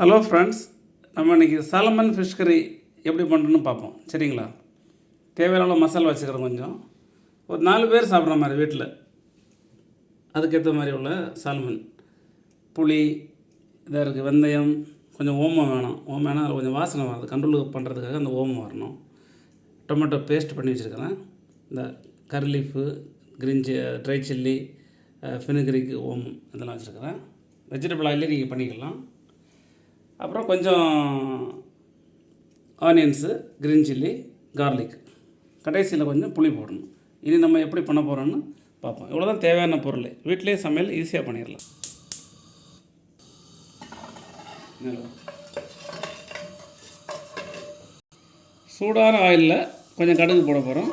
Hello friends நம்ம இன்றைக்கி Solomon fish கறி எப்படி பண்ணுறோன்னு பார்ப்போம். சரிங்களா? தேவையான மசாலா வச்சுக்கிறோம் கொஞ்சம். ஒரு நாலு பேர் சாப்பிட்ற மாதிரி வீட்டில் அதுக்கேற்ற மாதிரி உள்ள சால்மன் புளி இதாக இருக்குது வெந்தயம் கொஞ்சம் ஓமம் வேணும். ஓமம் வேணால் அதில் கொஞ்சம் வாசனை வரும் கண்ட்ரோல் பண்ணுறதுக்காக அந்த ஓமம் வரணும். டொமேட்டோ பேஸ்ட் பண்ணி வச்சுருக்கிறேன். இந்த curry leaf green dry chilli ஃபினுகிரிக்கு ஓமம் இதெல்லாம் வச்சுருக்கிறேன். வெஜிடபிள் ஆயிலே நீங்கள் பண்ணிக்கலாம். அப்புறம் கொஞ்சம் ஆனியன்ஸு க்ரீன் சில்லி கார்லிக் கடைசியில் கொஞ்சம் புளி போடணும். இனி நம்ம எப்படி பண்ண போகிறோன்னு பார்ப்போம். இவ்வளோ தான் தேவையான பொருள். வீட்டிலேயே சமையல் ஈஸியாக பண்ணிடலாம். சூடான ஆயிலில் கொஞ்சம் கடுகு போட போகிறோம்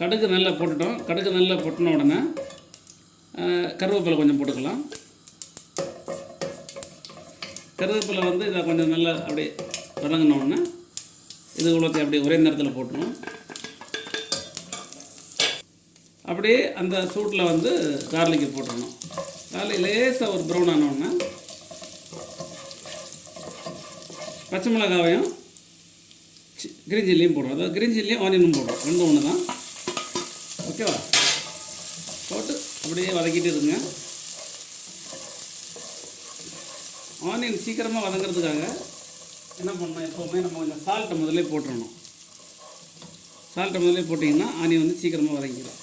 கடுகு நல்லா போட்டுட்டோம். கடுகு நல்லா போட்டின உடனே கருவேப்பிலை கொஞ்சம் போட்டுக்கலாம். கருவேப்பிலை வந்து இதை கொஞ்சம் நல்லா அப்படியே வதங்கின இது இவ்வளோத்தையும் அப்படியே ஒரே நேரத்தில் போட்டுருணும் அப்படியே அந்த சூட்டில் வந்து கார்லிக்கு போட்டுடணும் கார்லிக் லேசாக ஒரு ப்ரௌன் ஆன பச்சை மிளகாவையும் கிரீன் சில்லியும் போடுறோம். அதாவது கிரீன் சில்லியும் ஆனியனும் போடுறோம். ரெண்டும் ஒன்று தான் ஓகேவா? அப்படியே வதக்கிட்டு இருங்க. ஆனியன் சீக்கிரமாக வதங்கிறதுக்காக என்ன பண்ணணும்? எப்போவுமே நம்ம கொஞ்சம் சால்ட்டை முதல்ல போட்டுறணும். சால்ட்டை முதல்ல போட்டிங்கன்னா ஆனியன் வந்து சீக்கிரமாக வதங்கிடும்.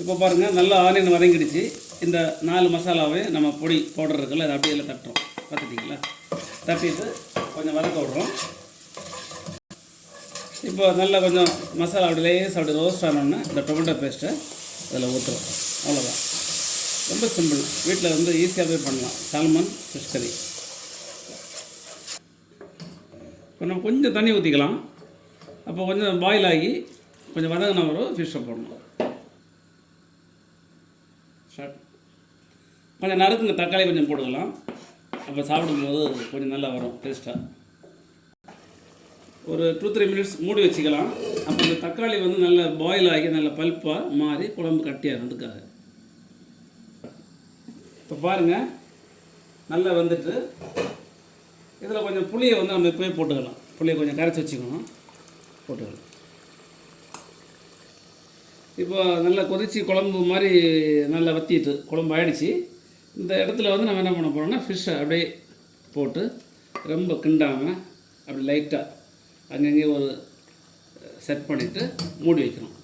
இப்போ பாருங்கள் நல்லா ஆனியன் வதங்கிடுச்சு. இந்த நாலு மசாலாவே நம்ம பொடி பவுடர் இருக்குல்ல அதை அப்படியே தட்டுறோம். பார்த்துட்டிங்களா? தட்டிட்டு கொஞ்சம் வதக்க விட்றோம். இப்போ நல்லா கொஞ்சம் மசாலா அப்படி லேஸ் அப்படி ரோஸ்ட் ஆனோன்னா இந்த டொமேட்டோ பேஸ்ட்டை அதில் ஊற்றுறோம். அவ்வளோதான் ரொம்ப சிம்பிள். வீட்டில் வந்து ஈஸியாகவே பண்ணலாம். சால்மன் ஃபிஷ் கறி. இப்போ நம்ம கொஞ்சம் தண்ணி ஊற்றிக்கலாம். அப்போ கொஞ்சம் பாயில் ஆகி கொஞ்சம் வதங்கின வரும் ஃபிஷ்ஷை போடணும். கொஞ்சம் நறுக்குங்க தக்காளி கொஞ்சம் போட்டுக்கலாம். அப்போ சாப்பிடும்போது கொஞ்சம் நல்லா வரும் டேஸ்ட்டாக ஒரு டூ த்ரீ மினிட்ஸ் மூடி வச்சுக்கலாம். அப்போ இந்த தக்காளி வந்து நல்ல பாயில் ஆகி நல்ல பல்ப்பாக மாறி குழம்பு கட்டியாக அதுக்காக இப்போ பாருங்கள் நல்லா வந்துட்டு இதில் கொஞ்சம் புளியை வந்து நம்ம இப்போயே போட்டுக்கலாம். புளியை கொஞ்சம் கரைச்சி வச்சுக்கணும். போட்டுக்கலாம். இப்போ நல்லா கொதித்து குழம்பு மாதிரி நல்லா வத்திட்டு குழம்பு ஆயிடுச்சு. இந்த இடத்துல வந்து நம்ம என்ன பண்ண போகிறோம்னா ஃபிஷ்ஷை அப்படியே போட்டு ரொம்ப கிண்டாமல் அப்படி லைட்டாக அங்கங்கே ஒரு செட் பண்ணிவிட்டு மூடி வைக்கணும்.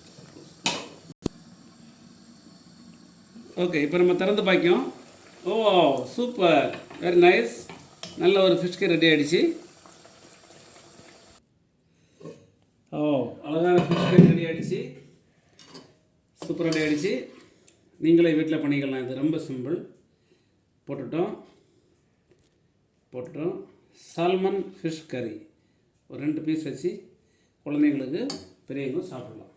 ஓகே இப்போ நம்ம திறந்து பார்க்கோம் ஓ சூப்பர் வெரி நைஸ் நல்ல ஒரு ஃபிஷ்க்கு ரெடி ஆகிடுச்சு ஓ அழகான ஃபிஷ்க்கு ரெடி ஆகிடுச்சு சூப்பர் ரெடி ஆகிடுச்சு நீங்களே வீட்டில் பண்ணிக்கலாம். இது ரொம்ப சிம்பிள் போட்டுட்டோம். போட்டுட்டோம். சால்மன் ஃபிஷ் கறி ஒரு ரெண்டு பீஸ் வச்சு குழந்தைங்களுக்கு பெரியவங்க சாப்பிடலாம்.